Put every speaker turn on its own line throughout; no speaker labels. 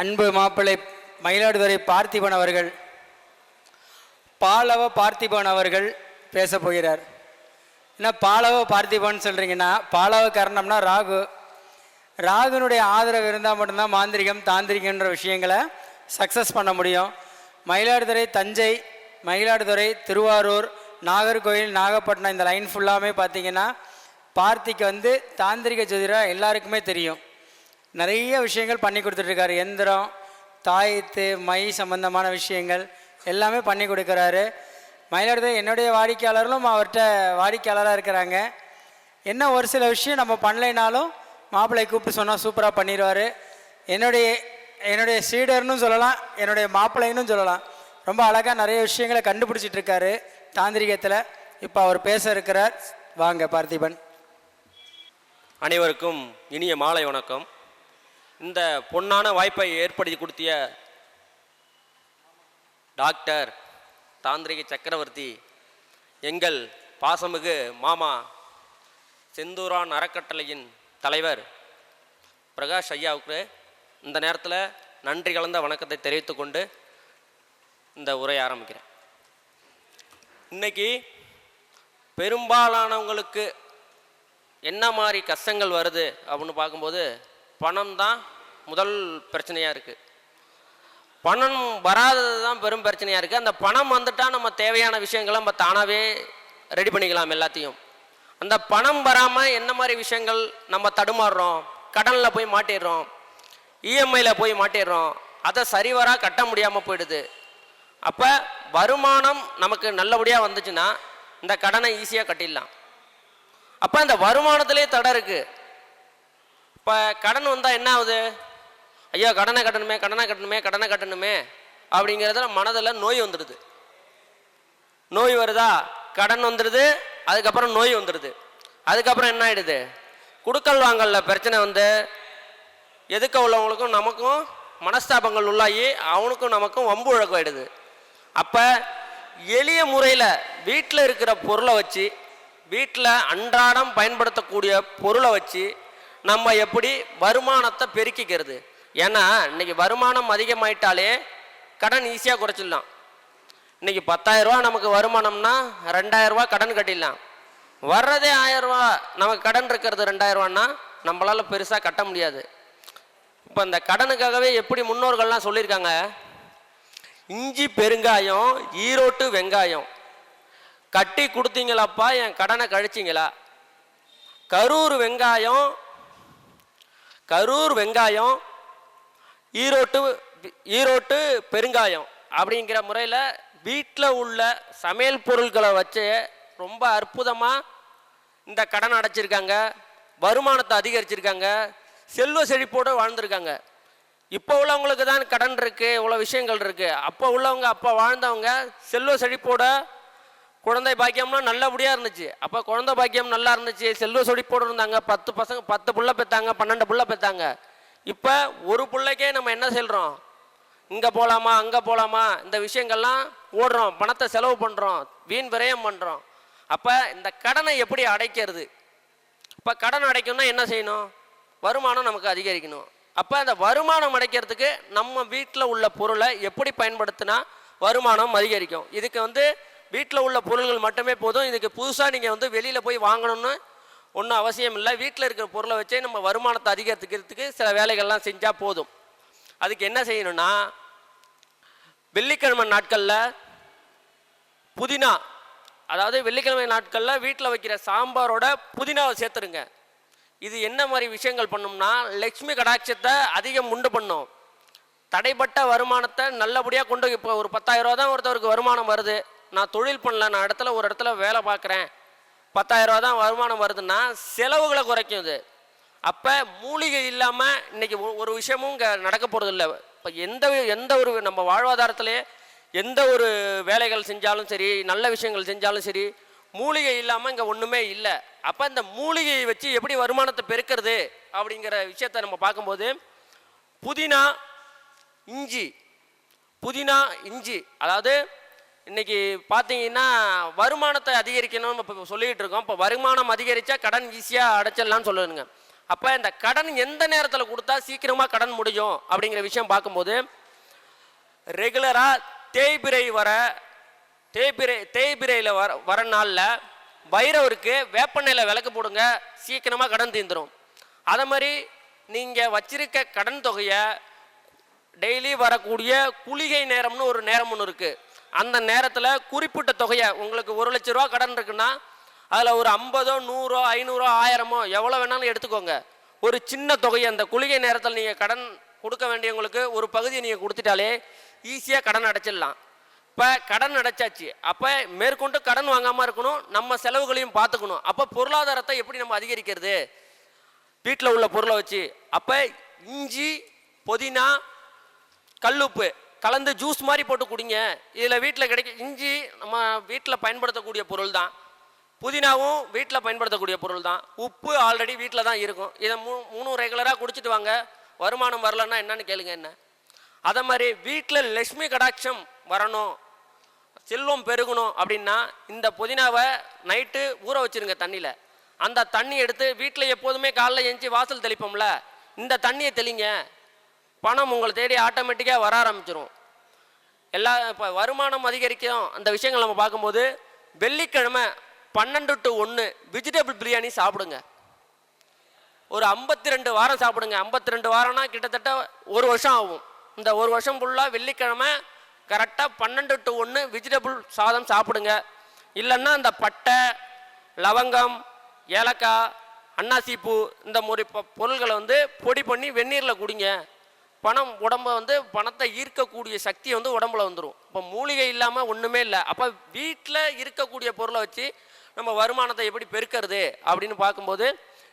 அன்பு மாப்பிள்ளை மயிலாடுதுறை பார்த்திபன் அவர்கள் பாலவ பார்த்திபன் அவர்கள் பேச போகிறார். என்ன பாலவ பார்த்திபன் சொல்கிறீங்கன்னா பாலவ கரணம்னா ராகு. ராகுனுடைய ஆதரவு இருந்தால் மட்டும்தான் மாந்திரிகம் தாந்திரிகன்ற விஷயங்களை சக்ஸஸ் பண்ண முடியும். மயிலாடுதுறை தஞ்சை மயிலாடுதுறை திருவாரூர் நாகர்கோவில் நாகப்பட்டினம் இந்த லைன் ஃபுல்லாமே பார்த்தீங்கன்னா பார்த்திக்கு வந்து தாந்திரிக ஜோதிடம் எல்லாருக்குமே தெரியும். நிறைய விஷயங்கள் பண்ணி கொடுத்துட்ருக்காரு. எந்திரம் தாயத்து மை சம்பந்தமான விஷயங்கள் எல்லாமே பண்ணி கொடுக்குறாரு. மயிலாடுதுறை என்னுடைய வாடிக்கையாளர்களும் அவர்கிட்ட வாடிக்கையாளராக இருக்கிறாங்க. என்ன ஒரு சில விஷயம் நம்ம பண்ணலைனாலும் மாப்பிள்ளை கூப்பிட்டு சொன்னால் சூப்பராக பண்ணிடுவார் என்னுடைய என்னுடைய சீடர்னு சொல்லலாம் என்னுடைய மாப்பிள்ளைன்னு சொல்லலாம். ரொம்ப அழகாக நிறைய விஷயங்களை கண்டுபிடிச்சிட்டு இருக்காரு தாந்திரிகத்தில். இப்போ அவர் பேச இருக்கிறார். வாங்க பார்த்திபன்.
அனைவருக்கும் இனிய மாலை வணக்கம். இந்த பொன்னான வாய்ப்பை ஏற்படுத்தி கொடுத்திய டாக்டர் தாந்திரிக சக்கரவர்த்தி எங்கள் பாசமிகு மாமா செந்தூரான் அறக்கட்டளையின் தலைவர் பிரகாஷ் ஐயாவுக்கு இந்த நேரத்தில் நன்றி கலந்த வணக்கத்தை தெரிவித்து கொண்டு இந்த உரை ஆரம்பிக்கிறேன். இன்னைக்கு பெரும்பாலானவங்களுக்கு என்ன மாதிரி கஷ்டங்கள் வருது அப்படின்னு பார்க்கும்போது பணம் தான் முதல் பிரச்சனையாக இருக்குது பணம் வராதது தான் பெரும் பிரச்சனையாக இருக்குது அந்த பணம் வந்துட்டால் நம்ம தேவையான விஷயங்களை நம்ம தானாகவே ரெடி பண்ணிக்கலாம் எல்லாத்தையும். அந்த பணம் வராமல் என்ன மாதிரி விஷயங்கள் நம்ம தடுமாறுறோம்? கடனில் போய் மாட்டிடுறோம். இஎம்ஐயில் போய் மாட்டிடுறோம். அதை சரிவராக கட்ட முடியாமல் போயிடுது. அப்போ வருமானம் நமக்கு நல்லபடியாக வந்துச்சுன்னா இந்த கடனை ஈஸியாக கட்டிடலாம். அப்போ இந்த வருமானத்திலே தடை இருக்குது இப்போ கடன் வந்தால் என்ன ஆகுது? ஐயோ கடனை கட்டணுமே கடனை கட்டணுமே கடனை கட்டணுமே அப்படிங்கிறதுல மனதில் நோய் வந்துடுது. நோய் வருதா? கடன் வந்துடுது அதுக்கப்புறம் நோய் வந்துடுது. அதுக்கப்புறம் என்ன ஆகிடுது குடுக்கல் வாங்கல பிரச்சனை வந்து எதுக்க உள்ளவங்களுக்கும் நமக்கும் மனஸ்தாபங்கள் உள்ளாகி அவனுக்கும் நமக்கும் வம்பு ஆயிடுது அப்போ எளிய முறையில் வீட்டில் இருக்கிற பொருளை வச்சு வீட்டில் அன்றாடம் பயன்படுத்தக்கூடிய பொருளை வச்சு நம்ம எப்படி வருமானத்தை பெருக்கிக்கிறது? ஏன்னா இன்னைக்கு வருமானம் அதிகமாயிட்டாலே கடன் ஈஸியாக குறைச்சிடலாம். இன்னைக்கு 10000 நமக்கு வருமானம்னா 2000 கடன் கட்டிடலாம். வர்றதே ஆயிரரூவா நமக்கு கடன் இருக்கிறது 2000 ரூபான்னா பெருசாக கட்ட முடியாது. இப்போ இந்த கடனுக்காகவே எப்படி முன்னோர்கள்லாம் சொல்லியிருக்காங்க? இஞ்சி பெருங்காயம் ஈரோட்டு வெங்காயம். கட்டி கொடுத்தீங்களாப்பா என் கடனை கழிச்சிங்களா? கரூர் வெங்காயம் கரூர் வெங்காயம் ஈரோட்டு ஈரோட்டு பெருங்காயம் அப்படிங்கிற முறையில் வீட்டில் உள்ள சமையல் பொருட்களை வச்சு ரொம்ப அற்புதமாக இந்த கடன் அடைச்சிருக்காங்க வருமானத்தை அதிகரிச்சிருக்காங்க செல்வ செழிப்போடு வாழ்ந்திருக்காங்க. இப்போ உள்ளவங்களுக்கு தான் கடன் இருக்குது இவ்வளோ விஷயங்கள் இருக்குது அப்போ உள்ளவங்க அப்போ வாழ்ந்தவங்க செல்வ செழிப்போட குழந்தை பாக்கியம்லாம் நல்லபடியாக இருந்துச்சு. அப்போ குழந்தை பாக்கியம் நல்லா இருந்துச்சு. செல்வ செழிப்போடு இருந்தாங்க பத்து பசங்க பத்து புள்ள பெற்றாங்க பன்னெண்டு புள்ள பெற்றாங்க இப்போ ஒரு பிள்ளைக்கே நம்ம என்ன செய்கிறோம் இங்கே போகலாமா அங்கே போகலாமா இந்த விஷயங்கள்லாம் ஓடுறோம். பணத்தை செலவு பண்ணுறோம் வீண் விரயம் பண்ணுறோம் அப்போ இந்த கடனை எப்படி அடைக்கிறது? இப்போ கடன் அடைக்கணும்னா என்ன செய்யணும்? வருமானம் நமக்கு அதிகரிக்கணும். அப்போ அந்த வருமானம் அடைக்கிறதுக்கு நம்ம வீட்டில் உள்ள பொருளை எப்படி பயன்படுத்தினா வருமானம் அதிகரிக்கும். இதுக்கு வந்து வீட்டில் உள்ள பொருள்கள் மட்டுமே போதும். இதுக்கு புதுசாக நீங்கள் வந்து வெளியில் போய் வாங்கணும்னு ஒன்றும் அவசியம் இல்லை. வீட்டில் இருக்கிற பொருளை வச்சே நம்ம வருமானத்தை அதிகரித்துக்கிறதுக்கு சில வேலைகள்லாம் செஞ்சால் போதும். அதுக்கு என்ன செய்யணும்னா வெள்ளிக்கிழமை நாட்களில் புதினா அதாவது வெள்ளிக்கிழமை நாட்களில் வீட்டில் வைக்கிற சாம்பாரோட புதினாவை சேர்த்துருங்க. இது என்ன மாதிரி விஷயங்கள் பண்ணும்னா லக்ஷ்மி கடாட்சத்தை அதிகம் உண்டு பண்ணும். தடைப்பட்ட வருமானத்தை நல்லபடியாக கொண்டு இப்போ ஒரு 10000 ரூபா தான் ஒருத்தருக்கு வருமானம் வருது. நான் தொழில் பண்ணல நான் இடத்துல ஒரு இடத்துல வேலை பார்க்குறேன். பத்தாயிரரூவா தான் வருமானம் வருதுன்னா செலவுகளை குறைக்கும் இது. அப்போ மூலிகை இல்லாமல் இன்றைக்கி ஒரு- ஒரு விஷயமும் இங்கே நடக்க போகிறது இல்லை இப்போ எந்த எந்த ஒரு நம்ம வாழ்வாதாரத்திலே எந்த ஒரு வேலைகள் செஞ்சாலும் சரி நல்ல விஷயங்கள் செஞ்சாலும் சரி மூலிகை இல்லாமல் இங்கே ஒன்றுமே இல்லை. அப்போ இந்த மூலிகையை வச்சு எப்படி வருமானத்தை பெருக்கிறது அப்படிங்கிற விஷயத்தை நம்ம பார்க்கும்போது புதினா இஞ்சி புதினா இஞ்சி அதாவது இன்றைக்கி பார்த்தீங்கன்னா வருமானத்தை அதிகரிக்கணும் இப்போ சொல்லிக்கிட்டு இருக்கோம். இப்போ வருமானம் அதிகரித்தா கடன் ஈஸியாக அடைச்சிடலாம்னு சொல்லுங்க அப்போ இந்த கடன் எந்த நேரத்தில் கொடுத்தா சீக்கிரமாக கடன் முடியும் அப்படிங்கிற விஷயம் பார்க்கும்போது ரெகுலராக தேய்பிரை வர தேய்பிரை தேய்பிரையில் வர வர நாளில் வைரவருக்கு வேப்பெண்ணெயில் விளக்கு போடுங்க சீக்கிரமாக கடன் தீந்துடும் அதை மாதிரி நீங்கள் வச்சிருக்க கடன் தொகையை டெய்லி வரக்கூடிய குளிகை நேரம்னு ஒரு நேரம் ஒன்று இருக்குது அந்த நேரத்தில் குறிப்பிட்ட தொகையை உங்களுக்கு ஒரு லட்ச ரூபா கடன் இருக்குன்னா அதில் ஒரு ஐம்பதோ நூறோ ஐநூறோ ஆயிரமோ எவ்வளோ வேணாலும் எடுத்துக்கோங்க. ஒரு சின்ன தொகையை அந்த குளிகை நேரத்தில் நீங்கள் கடன் கொடுக்க வேண்டியவங்களுக்கு ஒரு பகுதியை நீங்கள் கொடுத்துட்டாலே ஈஸியாக கடன் அடைச்சிடலாம். இப்போ கடன் அடைச்சாச்சு. அப்போ மேற்கொண்டு கடன் வாங்காமல் இருக்கணும் நம்ம செலவுகளையும் பார்த்துக்கணும். அப்போ பொருளாதாரத்தை எப்படி நம்ம அதிகரிக்கிறது? வீட்டில் உள்ள பொருளை வச்சு அப்போ இஞ்சி புதினா கல்லுப்பு கலந்து ஜூஸ் மாதிரி போட்டு குடிங்க. இதில் வீட்டில் கிடைக்க இஞ்சி நம்ம வீட்டில் பயன்படுத்தக்கூடிய பொருள் தான் புதினாவும் வீட்டில் பயன்படுத்தக்கூடிய பொருள் தான் உப்பு ஆல்ரெடி வீட்டில் தான் இருக்கும். இதை மூ மூணும் ரெகுலராக குடிச்சிட்டு வாங்க. வருமானம் வரலன்னா என்னன்னு கேளுங்க என்ன. அதை மாதிரி வீட்டில் லக்ஷ்மி கடாட்சம் வரணும். செல்வம் பெருகணும் அப்படின்னா இந்த புதினாவை நைட்டு ஊற வச்சிருங்க தண்ணியில். அந்த தண்ணி எடுத்து வீட்டில் எப்போதுமே காலைல எஞ்சி வாசல் தெளிப்போம்ல. இந்த தண்ணியை தெளிங்க. பணம் உங்களை தேடி ஆட்டோமேட்டிக்காக வர ஆரம்பிச்சிடும் எல்லா இப்போ வருமானம் அதிகரிக்கும். அந்த விஷயங்கள் நம்ம பார்க்கும்போது வெள்ளிக்கிழமை பன்னெண்டு டு ஒன்று வெஜிடபிள் பிரியாணி சாப்பிடுங்க. ஒரு ஐம்பத்தி ரெண்டு வாரம் சாப்பிடுங்க. ஐம்பத்தி ரெண்டு வாரம்னா கிட்டத்தட்ட ஒரு வருஷம் ஆகும். இந்த ஒரு வருஷம் ஃபுல்லாக வெள்ளிக்கிழமை கரெக்டாக பன்னெண்டு டு ஒன்று வெஜிடபிள் சாதம் சாப்பிடுங்க. இல்லைன்னா இந்த பட்டை லவங்கம் ஏலக்காய் அன்னாசிப்பூ இந்த மாதிரி பொருள்களை வந்து பொடி பண்ணி வெந்நீரில் குடிங்க. பணம் உடம்ப வந்து பணத்தை ஈர்க்கக்கூடிய சக்தி வந்து உடம்புல வந்துடும் இப்போ மூலிகை இல்லாமல் ஒன்றுமே இல்லை. அப்போ வீட்டில் இருக்கக்கூடிய பொருளை வச்சு நம்ம வருமானத்தை எப்படி பெருக்கிறது அப்படின்னு பார்க்கும்போது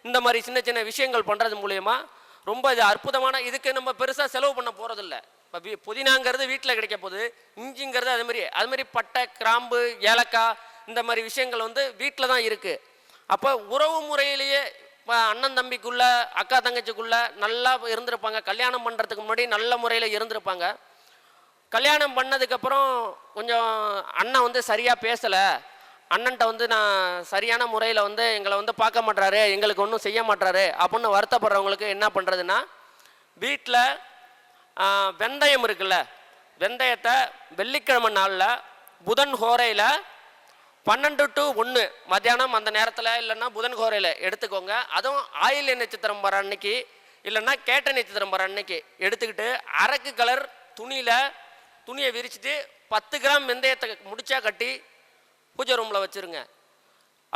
இந்த மாதிரி சின்ன சின்ன விஷயங்கள் பண்ணுறது மூலயமா ரொம்ப இது அற்புதமான இதுக்கு நம்ம பெருசாக செலவு பண்ண போகிறதில்ல இப்போ வீ புதினாங்கிறது வீட்டில் கிடைக்க போகுது இஞ்சிங்கிறது அது மாதிரி அது மாதிரி பட்டை கிராம்பு ஏலக்காய் இந்த மாதிரி விஷயங்கள் வந்து வீட்டில் தான் இருக்குது அப்போ உறவு முறையிலேயே இப்போ அண்ணன் தம்பிக்குள்ள அக்கா தங்கச்சிக்குள்ள நல்லா இருந்திருப்பாங்க. கல்யாணம் பண்ணுறதுக்கு முன்னாடி நல்ல முறையில் இருந்திருப்பாங்க. கல்யாணம் பண்ணதுக்கப்புறம் கொஞ்சம் அண்ணன் வந்து சரியாக பேசலை. அண்ணன்ட்ட வந்து நான் சரியான முறையில் வந்து எங்களை வந்து பார்க்க மாட்றாரு எங்களுக்கு ஒன்றும் செய்ய மாட்டாரு அப்படின்னு வருத்தப்படுறவங்களுக்கு என்ன பண்ணுறதுன்னா வீட்டில் வெந்தயம் இருக்குல்ல வெந்தயத்தை வெள்ளிக்கிழமை நாளில் புதன் ஹோரையில் பன்னெண்டு டு ஒன்று மத்தியானம் அந்த நேரத்தில் இல்லைன்னா புதன் கோரையில் எடுத்துக்கோங்க. அதுவும் ஆயில் நட்சத்திரம் வர அன்னைக்கு இல்லைன்னா கேட்ட நட்சத்திரம் வர அன்னைக்கு எடுத்துக்கிட்டு அரக்கு கலர் துணியில் துணியை விரிச்சிட்டு பத்து கிராம் வெந்தயத்தை முடிச்சா கட்டி பூஜை ரூமில் வச்சுருங்க.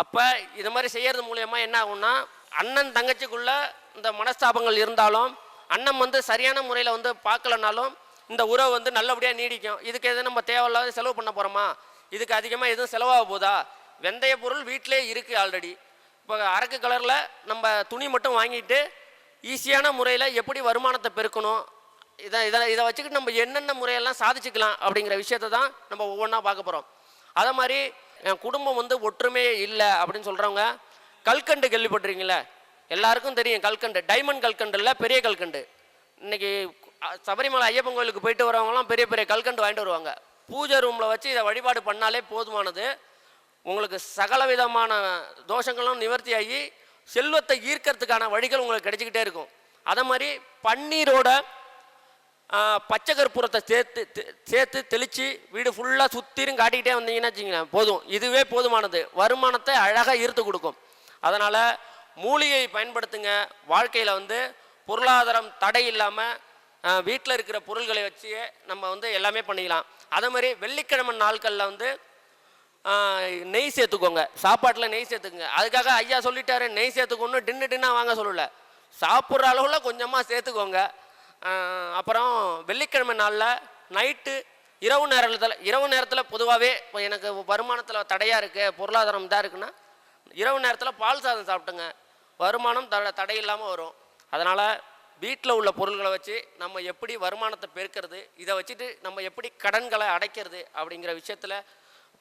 அப்போ இது மாதிரி செய்கிறது மூலயமா என்ன ஆகும்னா அண்ணன் தங்கச்சிக்குள்ள இந்த மனஸ்தாபங்கள் இருந்தாலும் அண்ணன் வந்து சரியான முறையில் வந்து பார்க்கலனாலும் இந்த உறவு வந்து நல்லபடியாக நீடிக்கும். இதுக்கு எது நம்ம தேவையில்லாத செலவு பண்ண போகிறோமா இதுக்கு அதிகமாக எதுவும் செலவாக போதா? வெந்தய பொருள் வீட்டிலே இருக்குது ஆல்ரெடி இப்போ அரக்கு கலரில் நம்ம துணி மட்டும் வாங்கிட்டு ஈஸியான முறையில் எப்படி வருமானத்தை பெருக்கணும்? இதை இதை இதை வச்சுக்கிட்டு நம்ம என்னென்ன முறையெல்லாம் சாதிச்சுக்கலாம் அப்படிங்கிற விஷயத்தை தான் நம்ம ஒவ்வொன்றா பார்க்க போகிறோம் அதே மாதிரி என் குடும்பம் வந்து ஒற்றுமையே இல்லை அப்படின்னு சொல்கிறவங்க கல்கண்டு கேள்விப்பட்டிருக்கீங்களே எல்லாருக்கும் தெரியும் கல்கண்டு. டைமண்ட் கல்கண்டு இல்லை பெரிய கல்கண்டு. இன்றைக்கி சபரிமலை ஐயப்பன் கோயிலுக்கு போயிட்டு வரவங்களாம் பெரிய பெரிய கல்கண்டு வாங்கிட்டு வருவாங்க. பூஜை ரூமில் வச்சு இதை வழிபாடு பண்ணாலே போதுமானது. உங்களுக்கு சகல விதமான தோஷங்களும் நிவர்த்தியாகி செல்வத்தை ஈர்க்கறதுக்கான வழிகள் உங்களுக்கு கிடைச்சிக்கிட்டே இருக்கும். அதே மாதிரி பன்னீரோட பச்சை கற்பூரத்தை சேர்த்து தெ- சேர்த்து தெளித்து வீடு ஃபுல்லாக சுற்றிலும் காட்டிக்கிட்டே வந்தீங்கன்னா வச்சுங்களேன் போதும். இதுவே போதுமானது. வருமானத்தை அழகாக ஈர்த்து கொடுக்கும். அதனால் மூலிகையை பயன்படுத்துங்க. வாழ்க்கையில் வந்து பொருளாதாரம் தடை இல்லாமல் வீட்டில் இருக்கிற பொருள்களை வச்சு நம்ம வந்து எல்லாமே பண்ணிக்கலாம். அதே மாதிரி வெள்ளிக்கிழமை நாட்களில் வந்து நெய் சேர்த்துக்கோங்க. சாப்பாட்டில் நெய் சேர்த்துக்குங்க. அதுக்காக ஐயா சொல்லிட்டாரு நெய் சேர்த்துக்கணும் டின்னு டின்னா வாங்க சொல்லல. சாப்பிட்ற அளவில் கொஞ்சமாக சேர்த்துக்கோங்க. அப்புறம் வெள்ளிக்கிழமை நாளில் நைட்டு இரவு நேரத்தில் இரவு நேரத்தில் பொதுவாகவே இப்போ எனக்கு வருமானத்தில் தடையாக இருக்குது பொருளாதாரம் இதாக இருக்குன்னா இரவு நேரத்தில் பால் சாதம் சாப்பிட்டுங்க. வருமானம் தட தடை இல்லாமல் வரும். அதனால் வீட்டில் உள்ள பொருள்களை வச்சு நம்ம எப்படி வருமானத்தை பெருக்கிறது இதை வச்சுட்டு நம்ம எப்படி கடன்களை அடைக்கிறது அப்படிங்கிற விஷயத்தில்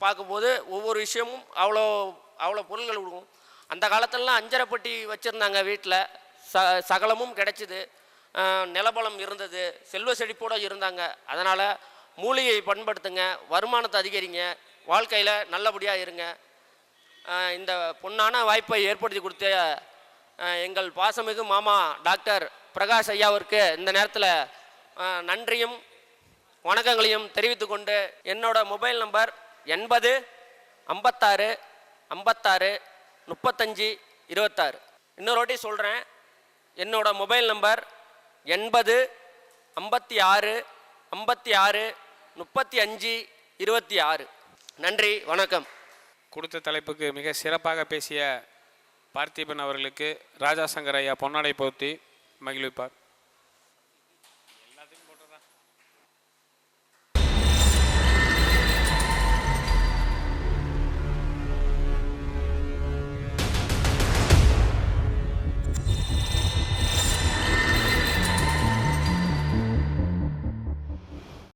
பார்க்கும்போது ஒவ்வொரு விஷயமும் அவ்வளோ அவ்வளோ பொருள்கள் கொடுக்கும். அந்த காலத்துலலாம் அஞ்சரைப்பட்டி வச்சுருந்தாங்க வீட்டில் ச சகலமும் கிடைச்சிது. நிலபலம் இருந்தது. செல்வ செழிப்போடு இருந்தாங்க. அதனால் மூலிகையை பண்படுத்துங்க வருமானத்தை அதிகரிங்க வாழ்க்கையில் நல்லபடியாக இருங்க. இந்த பொன்னான வாய்ப்பை ஏற்படுத்தி கொடுத்த எங்கள் பாசமிகு மாமா டாக்டர் பிரகாஷ் ஐயாவிற்கு இந்த நேரத்தில் நன்றியும் வணக்கங்களையும் தெரிவித்து கொண்டு என்னோட மொபைல் நம்பர் எண்பது ஐம்பத்தாறு ஐம்பத்தாறு முப்பத்தஞ்சு இருபத்தாறு. இன்னொரு வாட்டி சொல்கிறேன் என்னோட மொபைல் நம்பர் எண்பது ஐம்பத்தி ஆறு ஐம்பத்தி ஆறு முப்பத்தி அஞ்சு இருபத்தி ஆறு நன்றி வணக்கம்.
கொடுத்த தலைப்புக்கு மிக சிறப்பாக பேசிய பார்த்திபன் அவர்களுக்கு ராஜா சங்கர் ஐயா பொன்னாடை போர்த்தி மகிழ்விப்பார்